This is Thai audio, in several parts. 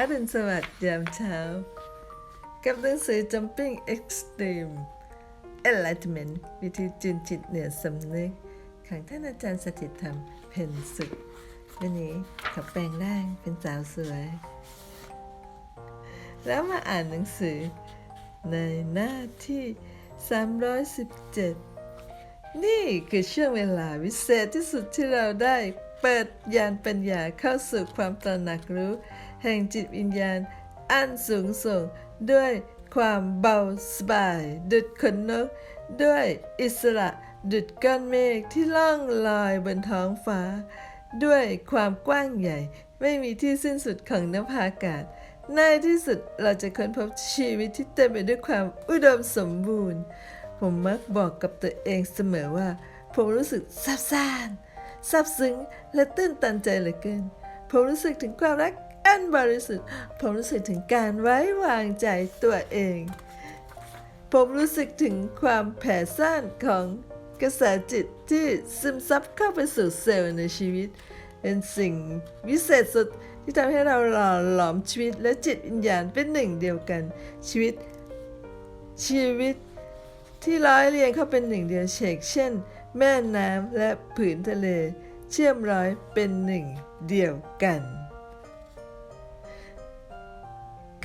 อรุณสวัสดิ์ยามเช้า กับหนังสือ Jumping Extreme Enlightenment วิธีจืนจิตเหนือสำนึกของท่านอาจารย์สถิตธรรมเพ็ญสุขวันนี้เขับแปลงร่างเป็นสาวสวย แล้วมาอ่านหนังสือในหน้าที่ 317 นี่คือช่วงเวลาวิเศษที่สุดที่เราได้เปิดยานปัญญาเข้าสู่ความตระหนักรู้ แห่งจิตวิญญาณ อันสูงส่งด้วยความเบาสบาย ดุดขนนก ด้วยอิสระดุดก้อนเมฆที่ล่องลอยบนท้องฟ้า ด้วยความกว้างใหญ่ ไม่มีที่สิ้นสุดของนภาอากาศ ในที่สุดเราจะค้นพบชีวิตที่เต็มไปด้วยความอุดมสมบูรณ์ ผมมักบอกกับตัวเองเสมอว่า ผมรู้สึกซาบซ่านซาบซึ้งและตื้นตันใจเหลือเกิน ผมรู้สึกถึงความรัก อันบริสุทธิ์ ผมรู้สึกถึงการไว้วางใจตัวเอง ผมรู้สึกถึงความแผ่ซ่านของกระแสจิตที่ซึมซับเข้าไปสู่เซลล์ในชีวิต เป็นสิ่งวิเศษสุดที่ทำให้เราหล่อหลอมชีวิตและจิตวิญญาณเป็นหนึ่งเดียวกันชีวิต ชีวิตที่ร้อยเรียงเข้าเป็นหนึ่งเดียวเชกเช่น แม่น้ำและผืนทะเล เชื่อมร้อยเป็นหนึ่งเดียวกัน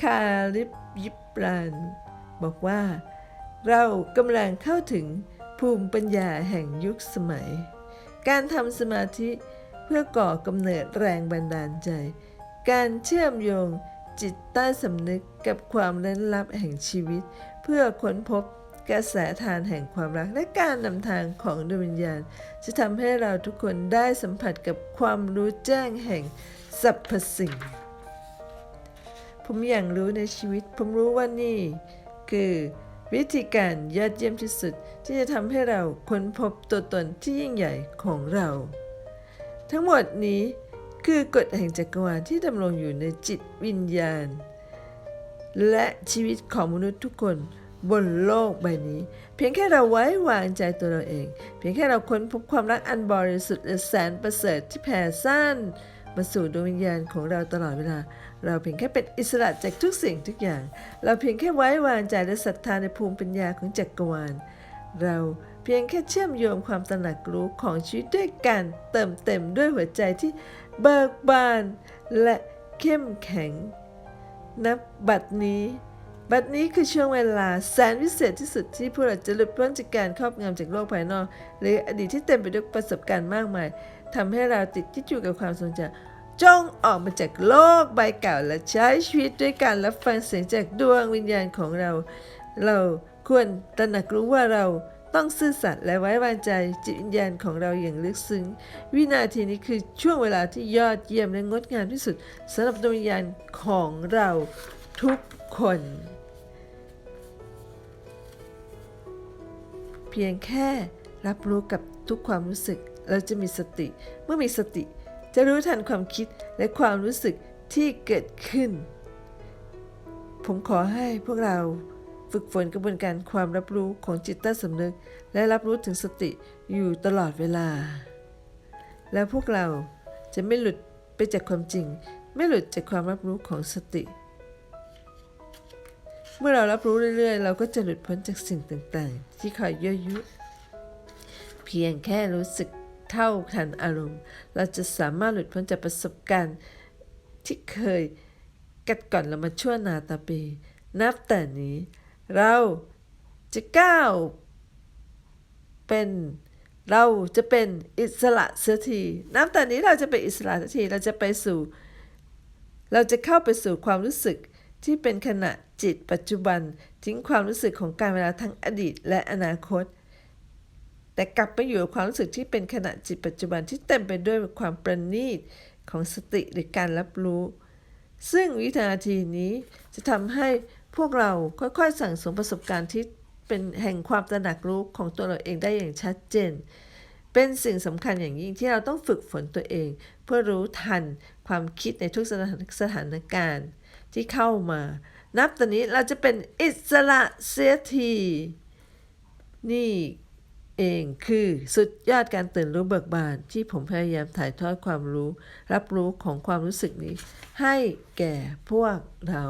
คาลิปยิปรานบอกว่า เรากำลังเข้าถึงภูมิปัญญาแห่งยุคสมัย การทำสมาธิเพื่อก่อกำเนิดแรงบันดาลใจ การเชื่อมโยงจิตใต้สำนึกกับความล้นลับแห่งชีวิต เพื่อค้นพบกระแสทานแห่งความรักและการนำทางของดวงวิญญาณ จะทำให้เราทุกคนได้สัมผัสกับความรู้แจ้งแห่งสรรพสิ่ง ผมอย่างรู้ในชีวิต ผมรู้ว่านี่ คือ วิธีการยอดเยี่ยมที่สุดที่จะทำให้เราค้นพบตัวตนที่ยิ่งใหญ่ของเรา ทั้งหมดนี้คือกฎแห่งจักรวาลที่ดำรงอยู่ในจิตวิญญาณ และชีวิตของมนุษย์ทุกคนบนโลกใบนี้ เพียงแค่เราไว้วางใจตัวเราเอง เพียงแค่เราค้นพบความรักอันบริสุทธิ์และแสนประเสริฐที่แผ่ซ่าน มาสู่ดวงวิญญาณของเราตลอดเวลา เราเพียงแค่เป็นอิสระจากทุกสิ่งทุกอย่าง เราเพียงแค่ไว้วางใจและศรัทธาในภูมิปัญญาของจักรวาล เราเพียงแค่เชื่อมโยงความตระหนักรู้ของชีวิตด้วยการเติมเต็มด้วยหัวใจที่เบิกบานและเข้มแข็ง นับบัดนี้ บัดนี้คือช่วงเวลาแสนวิเศษที่สุดที่พวกเราจะหลุดพ้นจากการครอบงำจากโลกภายนอก หรืออดีตที่เต็มไปด้วยประสบการณ์มากมาย ทำให้เราติดที่อยู่กับความทรงจำจงออกมาจากโลกใบเก่าและใช้ชีวิตด้วยการรับฟังเสียงจากดวงวิญญาณของเรา เราควรตระหนักรู้ว่าเราต้องซื่อสัตย์และไว้วางใจจิตวิญญาณของเราอย่างลึกซึ้ง วินาทีนี้คือช่วงเวลาที่ยอดเยี่ยมและงดงามที่สุดสำหรับดวงวิญญาณของเราทุกคน เพียงแค่รับรู้กับทุกความรู้สึก เราจะมีสติ เมื่อมีสติ จะรู้ทันความคิดและความรู้สึกที่เกิดขึ้น ผมขอให้พวกเราฝึกฝนกระบวนการความรับรู้ของจิตใต้สำนึก และรับรู้ถึงสติอยู่ตลอดเวลา แล้วพวกเราจะไม่หลุดไปจากความจริง ไม่หลุดจากความรับรู้ของสติ เมื่อเรารับรู้เรื่อยๆ เราก็จะหลุดพ้นจากสิ่งต่างๆ ที่คอยยั่วยุ เพียงแค่รู้สึก เท่าทันอารมณ์ เราจะสามารถหลุดพ้นจากประสบการณ์ที่เคยกัดก่อนเรามาชั่วนาตาปี นับแต่นี้ เราจะก้าวเป็นเราจะเป็นอิสระเสียทีนับแต่นี้เราจะเป็นอิสระเสียทีเราจะไปสู่ เราจะเข้าไปสู่ความรู้สึกที่เป็นขณะจิตปัจจุบันทิ้งความรู้สึกของการเวลาทั้งอดีตและอนาคต แต่กลับไปอยู่กับความรู้สึกที่เป็นขณะจิตปัจจุบันที่เต็มไปด้วยความประณีตของสติหรือการรับรู้ ซึ่งวินาทีนี้จะทำให้พวกเราค่อยๆ สั่งสมประสบการณ์ที่เป็นแห่งความตระหนักรู้ของตัวเราเองได้อย่างชัดเจน เป็นสิ่งสำคัญอย่างยิ่งที่เราต้องฝึกฝนตัวเอง เพื่อรู้ทันความคิดในทุกสถานการณ์ที่เข้ามา นับตอนนี้เราจะเป็นอิสระเสียทีนี่ เองคือสุดยอดการตื่นรู้เบิกบาน ที่ผมพยายามถ่ายทอดความรู้ รับรู้ของความรู้สึกนี้ ให้แก่พวกเรา